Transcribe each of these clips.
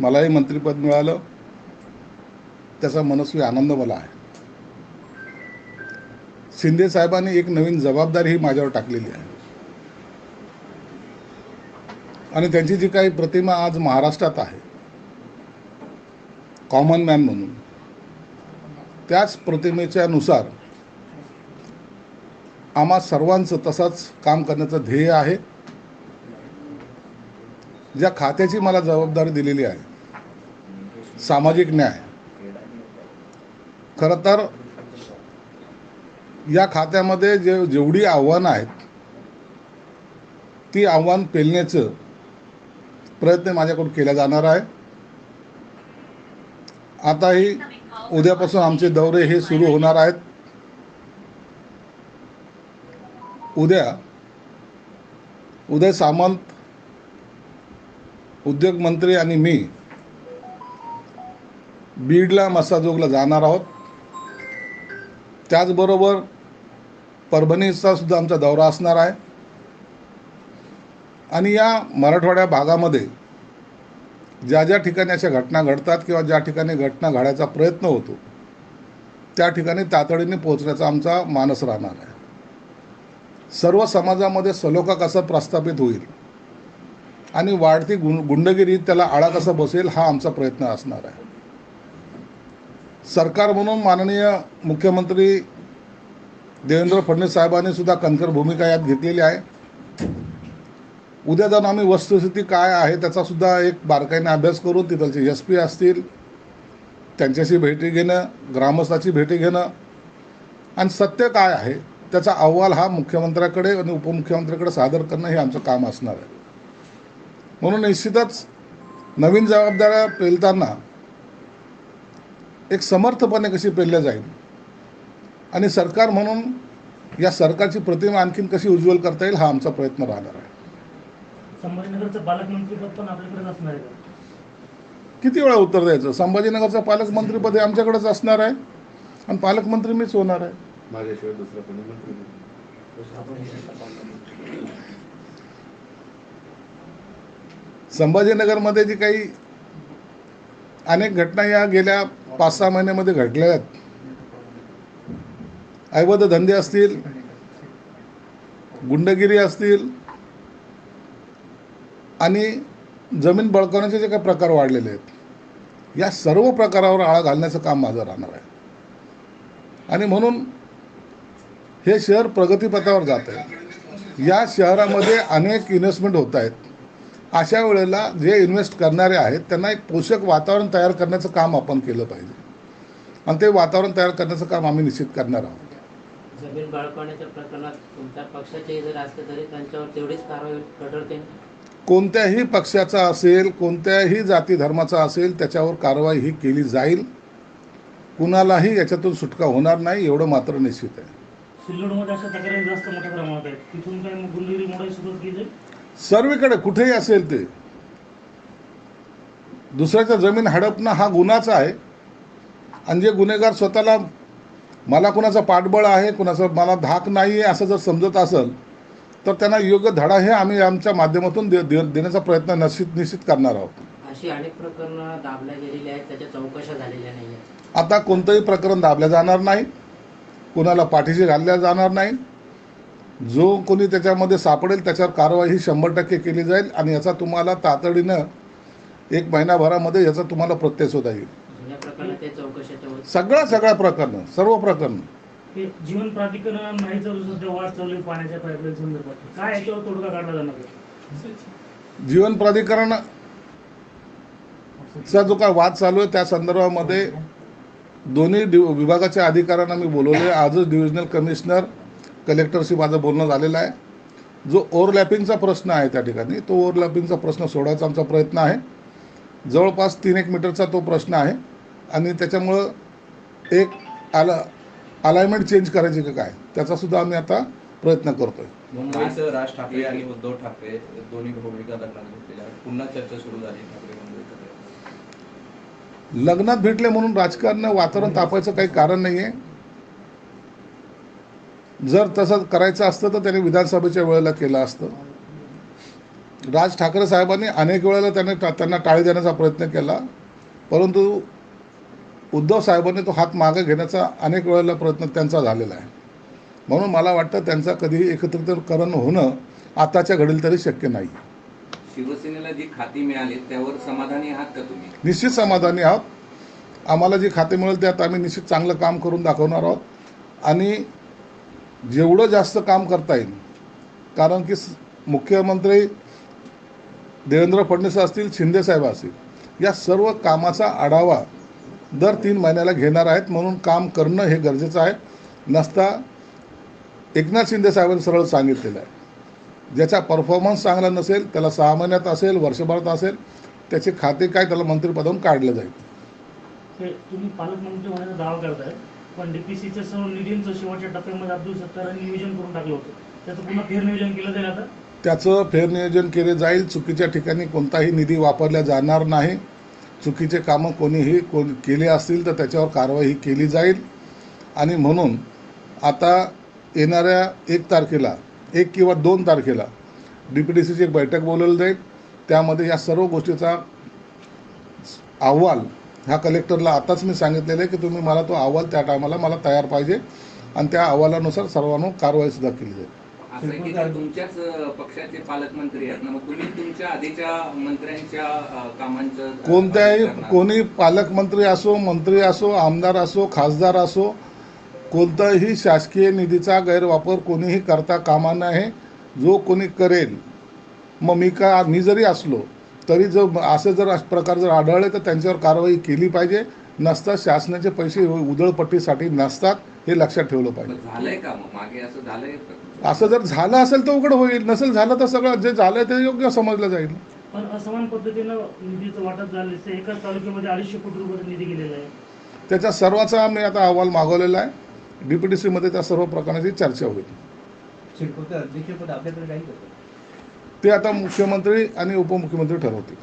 मलाही मंत्रिपद मिळालं. त्याचा मनस्वी आनंद मला आहे. शिंदे साहेबांनी एक नवीन जबाबदारी ही माझ्यावर टाकलेली आहे. आणि त्यांची जी काही प्रतिमा आज महाराष्ट्रात आहे कॉमन मॅन म्हणून त्याच प्रतिमेच्या नुसार आम्हा सर्वांचं तसंच काम करण्याचं ध्येय आहे. ज्या खात्याची मला जबाबदारी दिलेली आहे सामाजिक न्याय. खरं तर या खात्यामध्ये जे जेवढी आव्हानं आहेत ती आव्हान पेलण्याचं प्रयत्न माझ्याकडून केला जाणार आहे. आताही उद्यापासून आमचे दौरे हे सुरू होणार आहेत. उद्या उदय सामंत उद्योगमंत्री आणि मी बीडला मसाजोगला जाणार आहोत. त्याचबरोबर परभणीचा सुद्धा आमचा दौरा असणार आहे. आणि या मराठवाड्या भागामध्ये ज्या ज्या ठिकाणी अशा घटना घडतात किंवा ज्या ठिकाणी घटना घडायचा प्रयत्न होतो त्या ठिकाणी तातडीने पोहोचण्याचा आमचा मानस राहणार आहे. सर्व समाजामध्ये सलोखा कसा प्रस्थापित होईल आणि वाढती गुं गुंडगिरी त्याला आळा कसा बसेल हा आमचा प्रयत्न असणार आहे. सरकार म्हणून माननीय मुख्यमंत्री देवेंद्र फडणवीस साहेबांनी सुद्धा कणखर भूमिका यात घेतलेली आहे. उद्या जाऊन आम्ही वस्तुस्थिती काय आहे त्याचा सुद्धा एक बारकाईने अभ्यास करून तिथलचे एस पी असतील त्यांच्याशी भेटी घेणं ग्रामस्थाची भेटी घेणं. आणि सत्य काय आहे त्याचा अहवाल हा मुख्यमंत्र्याकडे आणि उपमुख्यमंत्र्याकडे सादर करणं हे आमचं काम असणार आहे. म्हणून निश्चितच नवीन जबाबदाऱ्या पेलताना एक समर्थपणे कशी पेलल्या जाईल आणि सरकार म्हणून या सरकारची प्रतिमा आणखीन कशी उज्ज्वल करता येईल हा आमचा प्रयत्न राहणार आहे संभाजीनगरचं पालकमंत्रीपद पण आपल्याकडेच असणार आहे का? किती वेळा उत्तर द्यायचं संभाजीनगरचं पालकमंत्रीपद हे आमच्याकडेच असणार आहे आणि पालकमंत्री मीच होणार आहे माझ्याशिवाय दुसरा कोणी मंत्री नाही. संभाजीनगरमध्ये जी काही अनेक घटना या गेल्या पाच सहा महिन्यामध्ये घडल्या आहेत. अवैध धंदे असतील गुंडगिरी असतील आणि जमीन बळकावण्याचे जे काही प्रकार वाढलेले आहेत या सर्व प्रकारावर आळा घालण्याचं काम माझं राहणार आहे. आणि म्हणून हे शहर प्रगतीपथावर जात आहे. या शहरामध्ये अनेक इन्व्हेस्टमेंट होत आहेत. अशा वेळेला जे इन्व्हेस्ट करणारे आहेत त्यांना एक पोषक वातावरण तयार करण्याचं काम आपण केलं पाहिजे. आणि ते वातावरण तयार करण्याचं काम आम्ही निश्चित करणार आहोत. जमीन बळकावण्याच्या प्रकरणात तुमच्या पक्षाचे जर असले तरी त्यांच्यावर तेवढीच कारवाई कठोरतेने कोणत्याही पक्षाचा असेल कोणत्याही जाती धर्माचा असेल त्याच्यावर कारवाई ही केली जाईल. कुणालाही याच्यातून सुटका होणार नाही एवढं मात्र निश्चित आहे. सिल्लोडमध्ये अशा तक्रारी जास्त मोठ्या प्रमाणात आहेत. तिथून काय मग गुंडगिरी मोडायला सुरुवात केली? सर्वीकडे कुठेही असेल ते दुसऱ्याच्या जमीन हडपणं हा गुन्हाच आहे. आणि जे गुन्हेगार स्वतःला मला कुणाचं पाठबळ आहे कुणाचं मला धाक नाही आहे असं जर समजत असेल तर त्यांना योग्य धडा हे आम्ही आमच्या माध्यमातून दे दे- देण्याचा प्रयत्न निश्चित निश्चित करणार आहोत. अशी अनेक प्रकरणं दाबल्या गेलेली आहेत त्याच्या चौकशा झालेल्या नाही आता कोणतंही प्रकरण दाबलं जाणार नाही कुणाला पाठीशी घालल्या जाणार नाही जो कोणी त्याच्यामध्ये सापडेल त्याच्यावर कारवाई ही शंभर टक्के केली जाईल आणि याचा तुम्हाला तातडीनं एक महिनाभरामध्ये याचा तुम्हाला प्रत्यय सुद्धा येईल. सगळ्या सगळ्या प्रकरणं सर्व प्रकरणं. जीवन प्राधिकरण नाही चालू सध्या वाद चालू आहे पाण्याच्या पाईपलाईन संदर्भात. काय याच्यावर तोडगा काढला जाणार आहे? जीवन प्राधिकरण चा जो काय वाद चालू आहे त्या संदर्भामध्ये दोन्ही डि विभागाच्या अधिकाऱ्यांना मी बोलवले आजच डिव्हिजनल कमिशनर कलेक्टरशी माझं बोलणं झालेलं आहे. जो ओव्हरलॅपिंगचा प्रश्न आहे त्या ठिकाणी तो ओव्हरलॅपिंगचा प्रश्न सोडवायचा आमचा प्रयत्न आहे. जवळपास तीन एक मीटरचा तो प्रश्न आहे. आणि त्याच्यामुळं एक आला अलाइनमेंट चेंज करायची का काय त्याचासुद्धा आम्ही आता प्रयत्न करतो आहे मुंबईत राज ठाकरे आणि उद्धव ठाकरे दोन्ही भूमिका लग्नात घेतलेल्या. पुन्हा चर्चा सुरू झाली ठाकरे. लग्नात भेटले म्हणून राजकारण वातावरण तापायचं काही कारण नाही आहे जर तसं करायचं असतं तर त्याने विधानसभेच्या वेळेला केलं असतं. राज ठाकरे साहेबांनी अनेक वेळेला त्याने त्यांना टाळी देण्याचा प्रयत्न केला. परंतु उद्धव साहेबांनी तो हात मागे घेण्याचा अनेक वेळेला प्रयत्न त्यांचा झालेला आहे. म्हणून मला वाटतं त्यांचा कधीही एकत्रितकरण होणं आताच्या घडीला तरी शक्य नाही. शिवसेनेला जी खाती मिळाली त्यावर समाधानी आहात का तुम्ही? निश्चित समाधानी आहोत. आम्हाला जी खाते मिळेल त्यात आम्ही निश्चित चांगलं काम करून दाखवणार आहोत. आणि जेवढं जास्त काम करता येईल. कारण की मुख्यमंत्री देवेंद्र फडणवीस असतील शिंदेसाहेब असतील या सर्व कामाचा आढावा दर तीन महिन्याला घेणार आहेत. म्हणून काम करणं हे गरजेचं आहे. नसता एकनाथ शिंदे साहेबांनी सरळ सांगितलेलं आहे. ज्याचा परफॉर्मन्स चांगला नसेल त्याला सहा महिन्यात असेल वर्षभरात असेल त्याचे खाते काय त्याला मंत्रिपदावरून काढलं जाईल. तुम्ही पालकमंत्री होण्याचा दावा करताय. पण डीपीसीच्या सर्व निधींचं शेवटच्या टप्प्यामध्ये अब्दुल सत्तारांनी नियोजन करून टाकलं होतं. त्याचं पुन्हा फेरनियोजन केलं जाईल आता? त्याचं फेरनियोजन केले जाईल. चुकीच्या ठिकाणी कोणताही निधी वापरला जाणार नाही. चुकीचे कामं कोणीही कोण केले असतील तर त्याच्यावर कारवाई केली जाईल. आणि म्हणून आता येणाऱ्या एक तारखेला एक किंवा दोन तारखेला डी पी डी सीची एक बैठक बोलवली जाईल. त्यामध्ये या सर्व गोष्टीचा अहवाल ह्या कलेक्टरला आताच मी सांगितलेलं आहे की तुम्ही मला तो अहवाल त्या टायमाला मला तयार पाहिजे आणि त्या अहवालानुसार सर्वांना कारवाईसुद्धा केली जाईल तुमच्याच पक्षाचे पालकमंत्री आहेत ना मग तुम्ही तुमच्या आधीच्या मंत्र्यांच्या कामांचं कोणत्याही. कोणी पालकमंत्री असो मंत्री असो आमदार असो खासदार असो कोणताही शासकीय निधीचा गैरवापर कोणीही करता कामा नये जो कोणी करेल मग मी का मी जरी असलो तरी जर असे जर प्रकार जर आढळले तर त्यांच्यावर कारवाई केली पाहिजे. नसता शासनाचे पैसे उधळपट्टीसाठी नसतात हे लक्षात ठेवलं पाहिजे. मग झालंय का मग? मागे असं झालंय? असं जर झालं असेल तर उघड होईल. नसेल झालं तर सगळं जे झालं ते योग्य समजलं जाईल. पण असमान पद्धतीनं निधीचं वाटप झालं एकाच तालुक्यामध्ये अडीचशे कोटी रुपये निधी गेलेला आहे. त्याच्या सर्वाचा आम्ही आता अहवाल मागवलेला आहे. डी पी डी सीमध्ये त्या सर्व प्रकाराची चर्चा होईल. शिरपूरचं अध्यक्षपद आपल्याकडे ते आता मुख्यमंत्री आणि उपमुख्यमंत्री ठरवतील.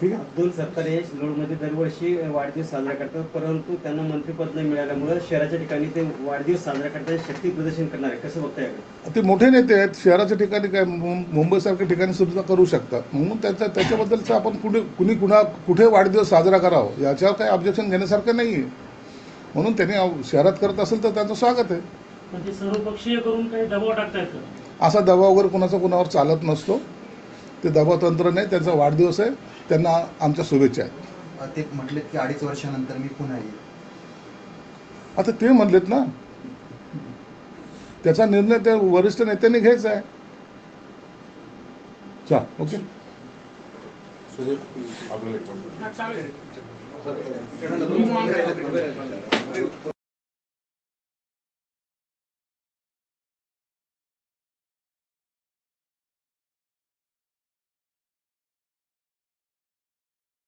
ठीक आहे? अब्दुल सत्तार हे सिल्लोडमध्ये दरवर्षी वाढदिवस साजरा करतात परंतु त्यांना मंत्रिपद न मिळाल्यामुळे शहराच्या ठिकाणी ते वाढदिवस साजरा करताना शक्ती प्रदर्शन करणार आहे. कसं बघता याकडे ते मोठे नेते आहेत शहराच्या ठिकाणी काय मुंबईसारख्या ठिकाणी सुद्धा करू शकतात. म्हणून त्याच्या त्याच्याबद्दलचं आपण कुठे कुणी कुणा कुठे वाढदिवस साजरा करावं याच्यावर काही ऑब्जेक्शन घेण्यासारखं नाही आहे म्हणून त्यांनी शहरात करत असेल तर त्यांचं स्वागत आहे. पण ते सर्वपक्षीय करून काही दबाव टाकतायत का? असा दबाव वगैरे कुणाचा कुणावर चालत नसतो. ते दबाव तंत्र नाही त्यांचा वाढदिवस आहे. त्यांना आमच्या शुभेच्छा आहेत. ते म्हटलेत की अडीच वर्षानंतर मी पुन्हा येईल. आता ते म्हणलेत ना. त्याचा निर्णय त्या वरिष्ठ नेत्यांनी घ्यायचा आहे. चा ओके. आपल्याला एक मिनिट.